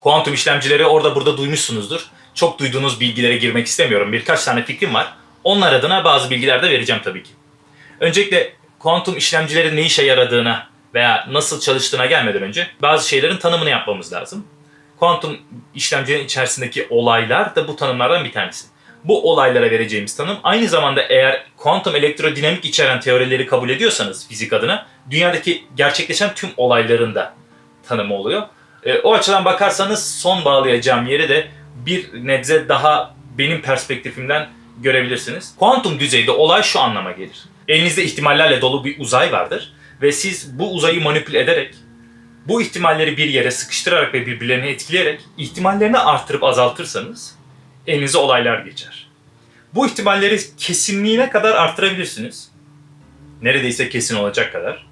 Kuantum işlemcileri orada burada duymuşsunuzdur. Çok duyduğunuz bilgilere girmek istemiyorum. Birkaç tane fikrim var. Onlar adına bazı bilgiler de vereceğim tabii ki. Öncelikle kuantum işlemcilerin ne işe yaradığına veya nasıl çalıştığına gelmeden önce bazı şeylerin tanımını yapmamız lazım. Kuantum işlemcilerin içerisindeki olaylar da bu tanımlardan bir tanesi. Bu olaylara vereceğimiz tanım aynı zamanda eğer kuantum elektrodinamik içeren teorileri kabul ediyorsanız fizik adına dünyadaki gerçekleşen tüm olayların da tanımı oluyor. E, o açıdan bakarsanız son bağlayacağım yeri de bir nebze daha benim perspektifimden görebilirsiniz. Kuantum düzeyde olay şu anlama gelir. Elinizde ihtimallerle dolu bir uzay vardır ve siz bu uzayı manipüle ederek bu ihtimalleri bir yere sıkıştırarak ve birbirlerini etkileyerek ihtimallerini artırıp azaltırsanız elinize olaylar geçer. Bu ihtimalleri kesinliğine kadar arttırabilirsiniz. Neredeyse kesin olacak kadar.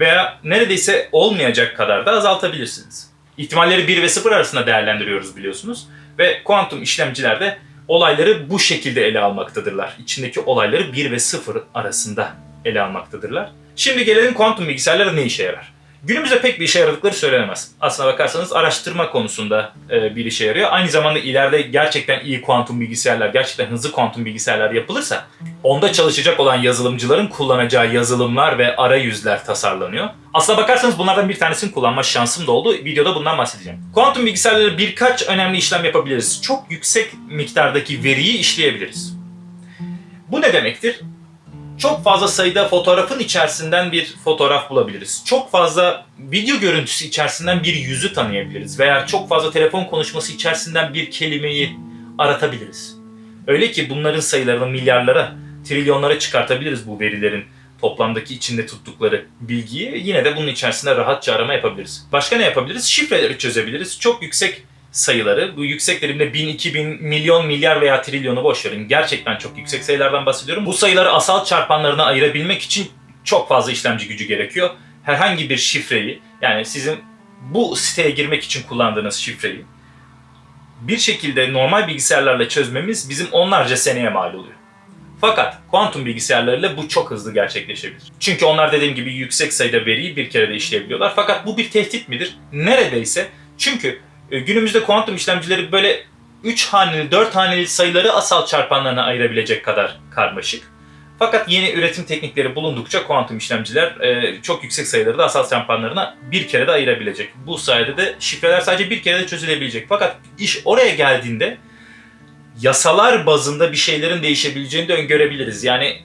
Veya neredeyse olmayacak kadar da azaltabilirsiniz. İhtimalleri 1 ve 0 arasında değerlendiriyoruz biliyorsunuz. Ve kuantum işlemcilerde olayları bu şekilde ele almaktadırlar. İçindeki olayları 1 ve 0 arasında ele almaktadırlar. Şimdi gelelim kuantum bilgisayarlara ne işe yarar? Günümüzde pek bir işe yaradıkları söylenemez. Aslına bakarsanız araştırma konusunda e, bir işe yarıyor. Aynı zamanda ileride gerçekten iyi kuantum bilgisayarlar, gerçekten hızlı kuantum bilgisayarlar yapılırsa onda çalışacak olan yazılımcıların kullanacağı yazılımlar ve arayüzler tasarlanıyor. Aslına bakarsanız bunlardan bir tanesini kullanma şansım da oldu. Videoda bundan bahsedeceğim. Kuantum bilgisayarları birkaç önemli işlem yapabiliriz. Çok yüksek miktardaki veriyi işleyebiliriz. Bu ne demektir? Çok fazla sayıda fotoğrafın içerisinden bir fotoğraf bulabiliriz. Çok fazla video görüntüsü içerisinden bir yüzü tanıyabiliriz. Veya çok fazla telefon konuşması içerisinden bir kelimeyi aratabiliriz. Öyle ki bunların sayılarını milyarlara, trilyonlara çıkartabiliriz bu verilerin toplamdaki içinde tuttukları bilgiyi. Yine de bunun içerisinde rahatça arama yapabiliriz. Başka ne yapabiliriz? Şifreleri çözebiliriz. Çok yüksek sayıları, bu yüksek dediğimde 1000, 2000, milyon, milyar veya trilyonu boş verin. Gerçekten çok yüksek sayılardan bahsediyorum. Bu sayıları asal çarpanlarına ayırabilmek için çok fazla işlemci gücü gerekiyor. Herhangi bir şifreyi, yani sizin bu siteye girmek için kullandığınız şifreyi bir şekilde normal bilgisayarlarla çözmemiz bizim onlarca seneye mal oluyor. Fakat kuantum bilgisayarlarıyla bu çok hızlı gerçekleşebilir. Çünkü onlar dediğim gibi yüksek sayıda veriyi bir kere de işleyebiliyorlar. Fakat bu bir tehdit midir? Neredeyse. Çünkü günümüzde kuantum işlemcileri böyle 3 haneli, 4 haneli sayıları asal çarpanlarına ayırabilecek kadar karmaşık. Fakat yeni üretim teknikleri bulundukça kuantum işlemciler e, çok yüksek sayıları da asal çarpanlarına bir kere de ayırabilecek. Bu sayede de şifreler sadece bir kere de çözülebilecek. Fakat iş oraya geldiğinde yasalar bazında bir şeylerin değişebileceğini de öngörebiliriz. Yani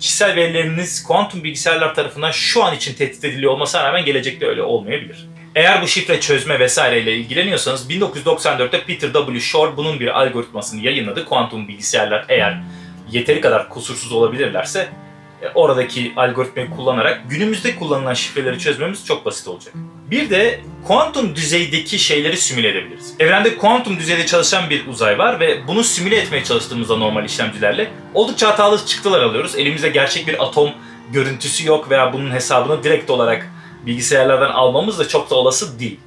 kişisel verileriniz kuantum bilgisayarlar tarafından şu an için tehdit ediliyor olmasına rağmen gelecekte öyle olmayabilir. Eğer bu şifre çözme vesaireyle ilgileniyorsanız 1994'te Peter W. Shor bunun bir algoritmasını yayınladı. Kuantum bilgisayarlar eğer yeteri kadar kusursuz olabilirlerse e, oradaki algoritmayı kullanarak günümüzde kullanılan şifreleri çözmemiz çok basit olacak. Bir de kuantum düzeydeki şeyleri simüle edebiliriz. Evrende kuantum düzeyde çalışan bir uzay var ve bunu simüle etmeye çalıştığımızda normal işlemcilerle oldukça hatalı çıktılar alıyoruz. Elimizde gerçek bir atom görüntüsü yok veya bunun hesabını direkt olarak bilgisayarlardan almamız da çok da olası değil.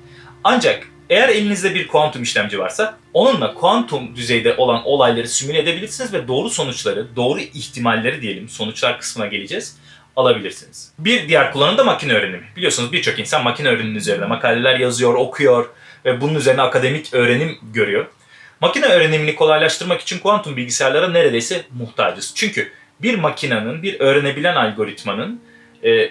Ancak eğer elinizde bir kuantum işlemci varsa onunla kuantum düzeyde olan olayları simüle edebilirsiniz ve doğru sonuçları, doğru ihtimalleri diyelim sonuçlar kısmına geleceğiz alabilirsiniz. Bir diğer kullanım da makine öğrenimi. Biliyorsunuz birçok insan makine öğrenimi üzerine makaleler yazıyor, okuyor ve bunun üzerine akademik öğrenim görüyor. Makine öğrenimini kolaylaştırmak için kuantum bilgisayarlara neredeyse muhtacız. Çünkü bir makinenin, bir öğrenebilen algoritmanın e,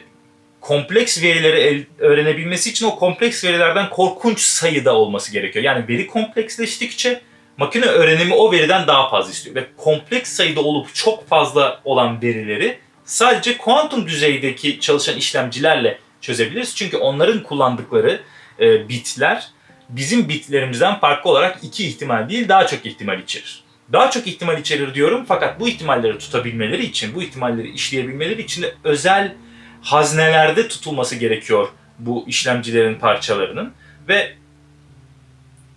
kompleks verileri öğrenebilmesi için o kompleks verilerden korkunç sayıda olması gerekiyor. Yani veri kompleksleştikçe makine öğrenimi o veriden daha fazla istiyor. Ve kompleks sayıda olup çok fazla olan verileri sadece kuantum düzeydeki çalışan işlemcilerle çözebiliriz. Çünkü onların kullandıkları e, bitler bizim bitlerimizden farklı olarak iki ihtimal değil daha çok ihtimal içerir. Daha çok ihtimal içerir diyorum fakat bu ihtimalleri tutabilmeleri için, bu ihtimalleri işleyebilmeleri için de özel haznelerde tutulması gerekiyor bu işlemcilerin parçalarının ve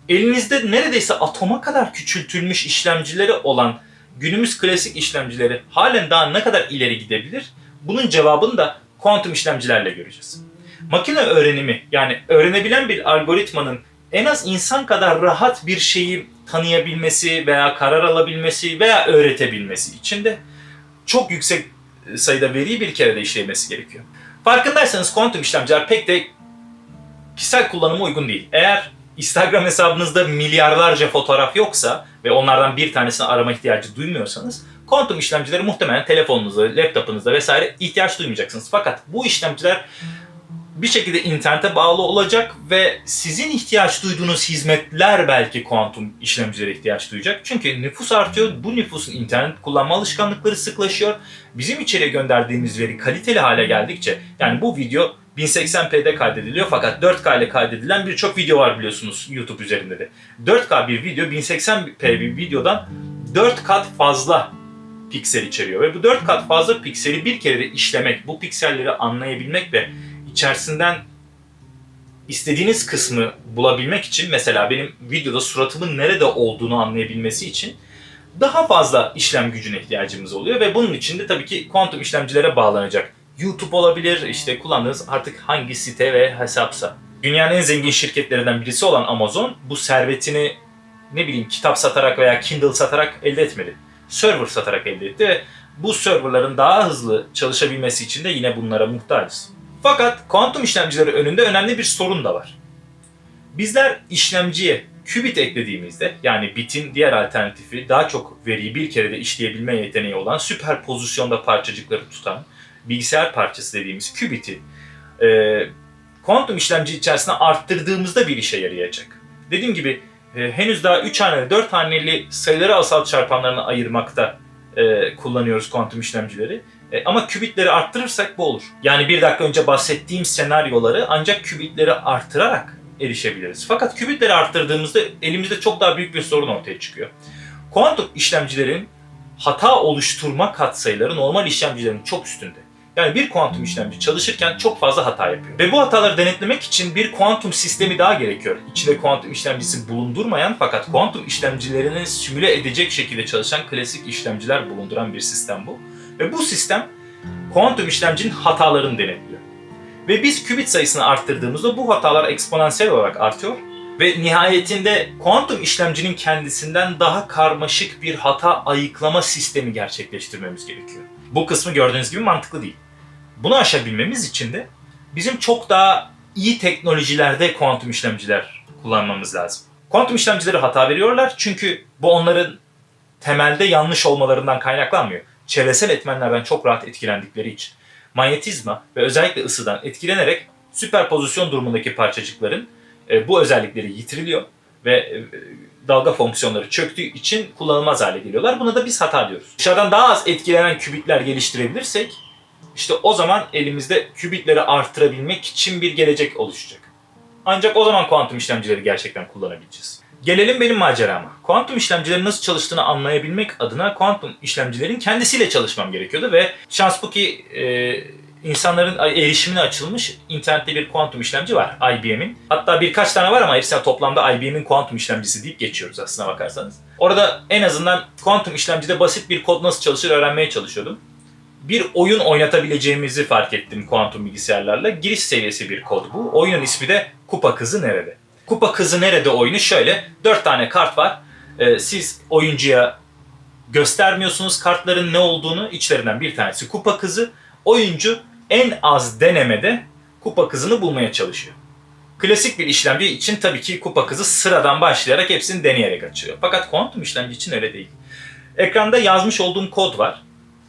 elinizde neredeyse atoma kadar küçültülmüş işlemcileri olan günümüz klasik işlemcileri halen daha ne kadar ileri gidebilir? Bunun cevabını da kuantum işlemcilerle göreceğiz. Makine öğrenimi yani öğrenebilen bir algoritmanın en az insan kadar rahat bir şeyi tanıyabilmesi veya karar alabilmesi veya öğretebilmesi için de çok yüksek sayıda veriyi bir kere de işlemesi gerekiyor. Farkındaysanız kuantum işlemciler pek de kişisel kullanıma uygun değil. Eğer Instagram hesabınızda milyarlarca fotoğraf yoksa ve onlardan bir tanesini arama ihtiyacı duymuyorsanız kuantum işlemcileri muhtemelen telefonunuzda, laptopunuzda vesaire ihtiyaç duymayacaksınız. Fakat bu işlemciler bir şekilde internete bağlı olacak ve sizin ihtiyaç duyduğunuz hizmetler belki kuantum işlemcilere ihtiyaç duyacak. Çünkü nüfus artıyor, bu nüfusun internet kullanma alışkanlıkları sıklaşıyor. Bizim içeriye gönderdiğimiz veri kaliteli hale geldikçe, yani bu video 1080p'de kaydediliyor fakat 4K ile kaydedilen birçok video var biliyorsunuz YouTube üzerinde de. 4K bir video 1080p bir videodan 4 kat fazla piksel içeriyor ve bu 4 kat fazla pikseli bir kere de işlemek, bu pikselleri anlayabilmek ve içerisinden istediğiniz kısmı bulabilmek için mesela benim videoda suratımın nerede olduğunu anlayabilmesi için daha fazla işlem gücüne ihtiyacımız oluyor ve bunun için de tabii ki kuantum işlemcilere bağlanacak. YouTube olabilir, işte kullandığınız artık hangi site ve hesapsa. Dünyanın en zengin şirketlerinden birisi olan Amazon bu servetini ne bileyim kitap satarak veya Kindle satarak elde etmedi. Server satarak elde etti ve bu serverların daha hızlı çalışabilmesi için de yine bunlara muhtacız. Fakat kuantum işlemcileri önünde önemli bir sorun da var. Bizler işlemciye qubit eklediğimizde yani bitin diğer alternatifi daha çok veriyi bir kerede işleyebilme yeteneği olan süper pozisyonda parçacıkları tutan bilgisayar parçası dediğimiz qubit'i e, kuantum işlemci içerisine arttırdığımızda bir işe yarayacak. Dediğim gibi e, henüz daha 3 haneli 4 haneli sayıları asal çarpanlarına ayırmakta e, kullanıyoruz kuantum işlemcileri. E, ama kübitleri arttırırsak bu olur. Yani bir dakika önce bahsettiğim senaryoları ancak kübitleri arttırarak erişebiliriz. Fakat kübitleri arttırdığımızda elimizde çok daha büyük bir sorun ortaya çıkıyor. Kuantum işlemcilerin hata oluşturma katsayıları normal işlemcilerin çok üstünde. Yani bir kuantum işlemci çalışırken çok fazla hata yapıyor. Ve bu hataları denetlemek için bir kuantum sistemi daha gerekiyor. İçinde kuantum işlemcisi bulundurmayan fakat kuantum işlemcilerini simüle edecek şekilde çalışan klasik işlemciler bulunduran bir sistem bu. Ve bu sistem kuantum işlemcinin hatalarını denetliyor. Ve biz qubit sayısını arttırdığımızda bu hatalar eksponansiyel olarak artıyor ve nihayetinde kuantum işlemcinin kendisinden daha karmaşık bir hata ayıklama sistemi gerçekleştirmemiz gerekiyor. Bu kısmı gördüğünüz gibi mantıklı değil. Bunu aşabilmemiz için de bizim çok daha iyi teknolojilerde kuantum işlemciler kullanmamız lazım. Kuantum işlemcileri hata veriyorlar çünkü bu onların temelde yanlış olmalarından kaynaklanmıyor. Çevresel etmenlerden çok rahat etkilendikleri için. Manyetizma ve özellikle ısıdan etkilenerek süperpozisyon durumundaki parçacıkların e, bu özellikleri yitiriliyor ve e, dalga fonksiyonları çöktüğü için kullanılmaz hale geliyorlar. Buna da biz hata diyoruz. Dışarıdan daha az etkilenen kübitler geliştirebilirsek işte o zaman elimizde kübitleri artırabilmek için bir gelecek oluşacak. Ancak o zaman kuantum işlemcileri gerçekten kullanabileceğiz. Gelelim benim macerama. Kuantum işlemcilerin nasıl çalıştığını anlayabilmek adına kuantum işlemcilerin kendisiyle çalışmam gerekiyordu ve şans bu ki e, insanların erişimine açılmış internette bir kuantum işlemci var IBM'in. Hatta birkaç tane var ama hepsine toplamda IBM'in kuantum işlemcisi deyip geçiyoruz aslına bakarsanız. Orada en azından kuantum işlemcide basit bir kod nasıl çalışır öğrenmeye çalışıyordum. Bir oyun oynatabileceğimizi fark ettim kuantum bilgisayarlarla. Giriş seviyesi bir kod bu. Oyunun ismi de Kupa Kızı Nerede? Kupa Kızı Nerede oyunu şöyle. 4 tane kart var. Ee, siz oyuncuya göstermiyorsunuz kartların ne olduğunu. İçlerinden bir tanesi Kupa Kızı. Oyuncu en az denemede kupa kızını bulmaya çalışıyor. Klasik bir işlemci için tabii ki kupa kızı sıradan başlayarak hepsini deneyerek açıyor. Fakat kuantum işlemci için öyle değil. Ekranda yazmış olduğum kod var.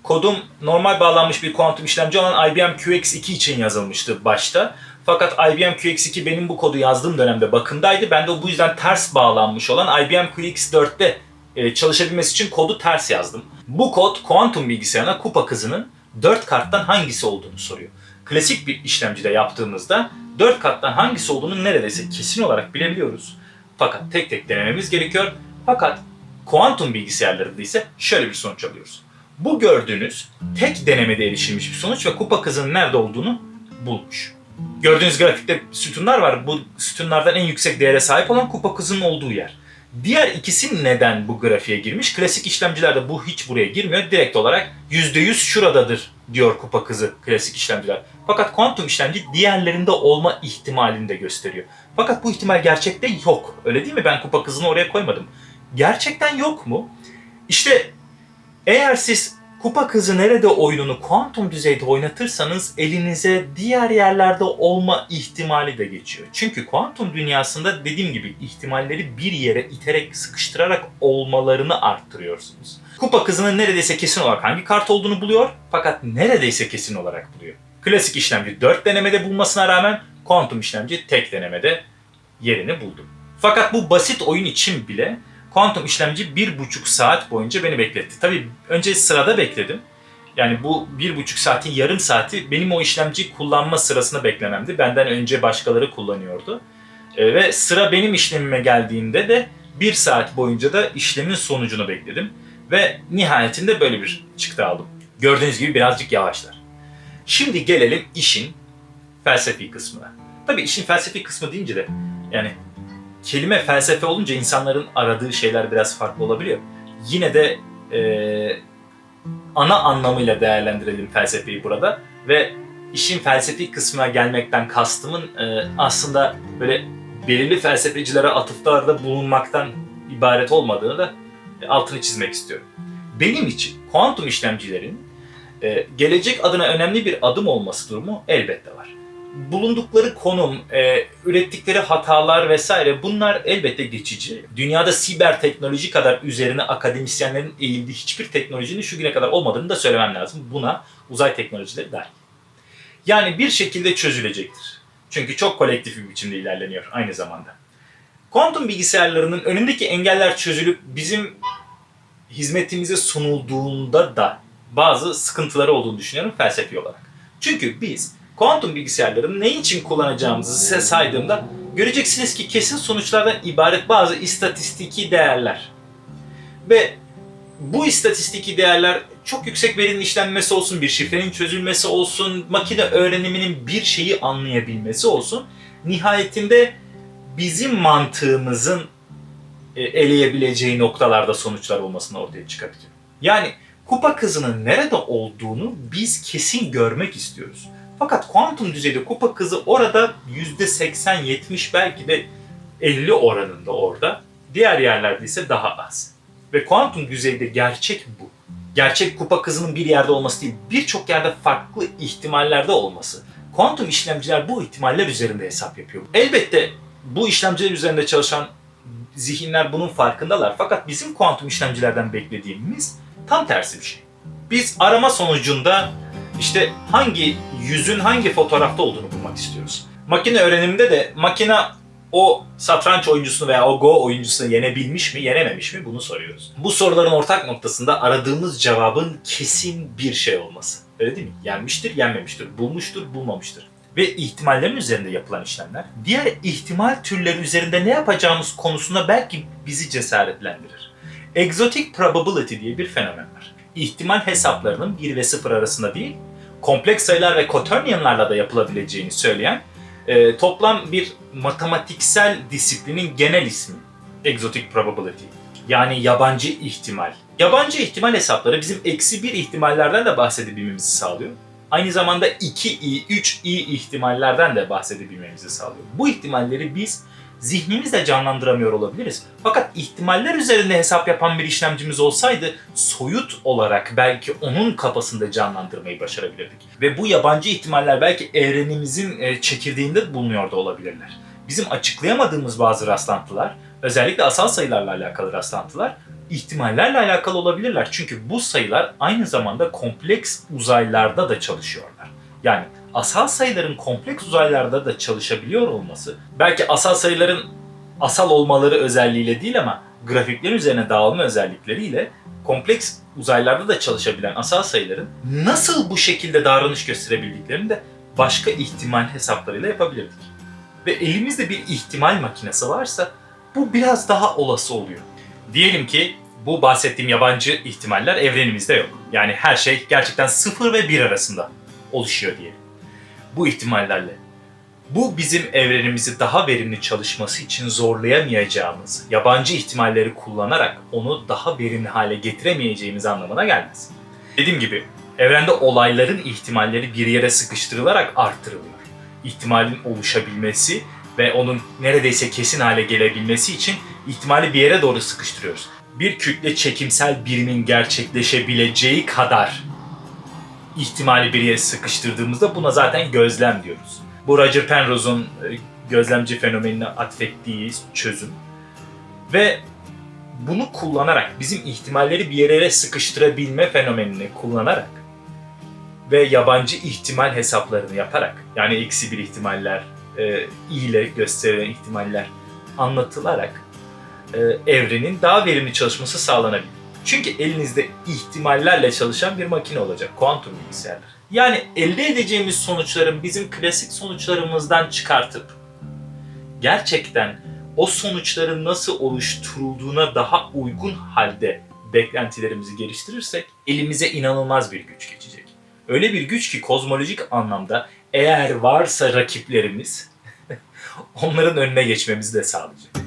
Kodum normal bağlanmış bir kuantum işlemci olan IBM QX2 için yazılmıştı başta. Fakat IBM QX2 benim bu kodu yazdığım dönemde bakımdaydı. Ben de bu yüzden ters bağlanmış olan IBM QX4'te e, çalışabilmesi için kodu ters yazdım. Bu kod kuantum bilgisayarına kupa kızının 4 karttan hangisi olduğunu soruyor. Klasik bir işlemcide yaptığımızda 4 karttan hangisi olduğunu neredeyse kesin olarak bilebiliyoruz. Fakat tek tek denememiz gerekiyor. Fakat kuantum bilgisayarlarında ise şöyle bir sonuç alıyoruz. Bu gördüğünüz tek denemede erişilmiş bir sonuç ve kupa kızının nerede olduğunu bulmuş. Gördüğünüz grafikte sütunlar var. Bu sütunlardan en yüksek değere sahip olan kupa kızının olduğu yer. Diğer ikisi neden bu grafiğe girmiş? Klasik işlemcilerde bu hiç buraya girmiyor. Direkt olarak %100 şuradadır diyor kupa kızı klasik işlemciler. Fakat kuantum işlemci diğerlerinde olma ihtimalini de gösteriyor. Fakat bu ihtimal gerçekte yok. Öyle değil mi? Ben kupa kızını oraya koymadım. Gerçekten yok mu? İşte eğer siz Kupa Kızı Nerede oyununu kuantum düzeyde oynatırsanız elinize diğer yerlerde olma ihtimali de geçiyor. Çünkü kuantum dünyasında dediğim gibi ihtimalleri bir yere iterek sıkıştırarak olmalarını arttırıyorsunuz. Kupa Kızı'nın neredeyse kesin olarak hangi kart olduğunu buluyor fakat neredeyse kesin olarak buluyor. Klasik işlemci 4 denemede bulmasına rağmen kuantum işlemci tek denemede yerini buldu. Fakat bu basit oyun için bile kuantum işlemci bir buçuk saat boyunca beni bekletti. Tabii önce sırada bekledim. Yani bu bir buçuk saatin yarım saati benim o işlemciyi kullanma sırasında beklememdi. Benden önce başkaları kullanıyordu. E, ve sıra benim işlemime geldiğinde de bir saat boyunca da işlemin sonucunu bekledim. Ve nihayetinde böyle bir çıktı aldım. Gördüğünüz gibi birazcık yavaşlar. Şimdi gelelim işin felsefi kısmına. Tabii işin felsefi kısmı deyince de yani kelime felsefe olunca insanların aradığı şeyler biraz farklı olabiliyor. Yine de e, ana anlamıyla değerlendirelim felsefeyi burada ve işin felsefi kısmına gelmekten kastımın e, aslında böyle belirli felsefecilere atıflarda bulunmaktan ibaret olmadığını da e, altını çizmek istiyorum. Benim için kuantum işlemcilerin e, gelecek adına önemli bir adım olması durumu elbette var bulundukları konum, e, ürettikleri hatalar vesaire bunlar elbette geçici. Dünyada siber teknoloji kadar üzerine akademisyenlerin eğildiği hiçbir teknolojinin şu güne kadar olmadığını da söylemem lazım. Buna uzay teknolojileri dahil. Yani bir şekilde çözülecektir. Çünkü çok kolektif bir biçimde ilerleniyor aynı zamanda. Kuantum bilgisayarlarının önündeki engeller çözülüp bizim hizmetimize sunulduğunda da bazı sıkıntıları olduğunu düşünüyorum felsefi olarak. Çünkü biz kuantum bilgisayarların ne için kullanacağımızı size saydığımda göreceksiniz ki kesin sonuçlardan ibaret bazı istatistiki değerler. Ve bu istatistiki değerler çok yüksek verinin işlenmesi olsun, bir şifrenin çözülmesi olsun, makine öğreniminin bir şeyi anlayabilmesi olsun. Nihayetinde bizim mantığımızın e, eleyebileceği noktalarda sonuçlar olmasını ortaya çıkartıyor. Yani kupa kızının nerede olduğunu biz kesin görmek istiyoruz. Fakat kuantum düzeyde kupa kızı orada %80-70 belki de 50 oranında orada. Diğer yerlerde ise daha az. Ve kuantum düzeyde gerçek bu. Gerçek kupa kızının bir yerde olması değil, birçok yerde farklı ihtimallerde olması. Kuantum işlemciler bu ihtimaller üzerinde hesap yapıyor. Elbette bu işlemciler üzerinde çalışan zihinler bunun farkındalar. Fakat bizim kuantum işlemcilerden beklediğimiz tam tersi bir şey. Biz arama sonucunda işte hangi yüzün hangi fotoğrafta olduğunu bulmak istiyoruz. Makine öğreniminde de makine o satranç oyuncusunu veya o Go oyuncusunu yenebilmiş mi, yenememiş mi bunu soruyoruz. Bu soruların ortak noktasında aradığımız cevabın kesin bir şey olması. Öyle değil mi? Yenmiştir, yenmemiştir, bulmuştur, bulmamıştır. Ve ihtimallerin üzerinde yapılan işlemler, diğer ihtimal türleri üzerinde ne yapacağımız konusunda belki bizi cesaretlendirir. Exotic probability diye bir fenomen var. İhtimal hesaplarının 1 ve 0 arasında değil, kompleks sayılar ve quaternions'larla da yapılabileceğini söyleyen e, toplam bir matematiksel disiplinin genel ismi Exotic Probability. Yani yabancı ihtimal. Yabancı ihtimal hesapları bizim eksi bir ihtimallerden de bahsedebilmemizi sağlıyor. Aynı zamanda 2i, 3i ihtimallerden de bahsedebilmemizi sağlıyor. Bu ihtimalleri biz zihnimizle canlandıramıyor olabiliriz. Fakat ihtimaller üzerinde hesap yapan bir işlemcimiz olsaydı soyut olarak belki onun kafasında canlandırmayı başarabilirdik. Ve bu yabancı ihtimaller belki evrenimizin e, çekirdeğinde bulunuyor da olabilirler. Bizim açıklayamadığımız bazı rastlantılar, özellikle asal sayılarla alakalı rastlantılar ihtimallerle alakalı olabilirler. Çünkü bu sayılar aynı zamanda kompleks uzaylarda da çalışıyorlar. Yani asal sayıların kompleks uzaylarda da çalışabiliyor olması, belki asal sayıların asal olmaları özelliğiyle değil ama grafikler üzerine dağılma özellikleriyle kompleks uzaylarda da çalışabilen asal sayıların nasıl bu şekilde davranış gösterebildiklerini de başka ihtimal hesaplarıyla yapabilirdik. Ve elimizde bir ihtimal makinesi varsa bu biraz daha olası oluyor. Diyelim ki bu bahsettiğim yabancı ihtimaller evrenimizde yok. Yani her şey gerçekten 0 ve 1 arasında oluşuyor diyelim bu ihtimallerle. Bu bizim evrenimizi daha verimli çalışması için zorlayamayacağımız, yabancı ihtimalleri kullanarak onu daha verimli hale getiremeyeceğimiz anlamına gelmez. Dediğim gibi evrende olayların ihtimalleri bir yere sıkıştırılarak arttırılıyor. İhtimalin oluşabilmesi ve onun neredeyse kesin hale gelebilmesi için ihtimali bir yere doğru sıkıştırıyoruz. bir kütle çekimsel birimin gerçekleşebileceği kadar ihtimali bir yere sıkıştırdığımızda buna zaten gözlem diyoruz. Bu Roger Penrose'un e, gözlemci fenomenine atfettiği çözüm. Ve bunu kullanarak, bizim ihtimalleri bir yere sıkıştırabilme fenomenini kullanarak ve yabancı ihtimal hesaplarını yaparak, yani eksi bir ihtimaller, e, ile gösterilen ihtimaller anlatılarak e, evrenin daha verimli çalışması sağlanabilir. Çünkü elinizde ihtimallerle çalışan bir makine olacak. Kuantum bilgisayarlar. Yani elde edeceğimiz sonuçların bizim klasik sonuçlarımızdan çıkartıp gerçekten o sonuçların nasıl oluşturulduğuna daha uygun halde beklentilerimizi geliştirirsek elimize inanılmaz bir güç geçecek. Öyle bir güç ki kozmolojik anlamda eğer varsa rakiplerimiz onların önüne geçmemizi de sağlayacak.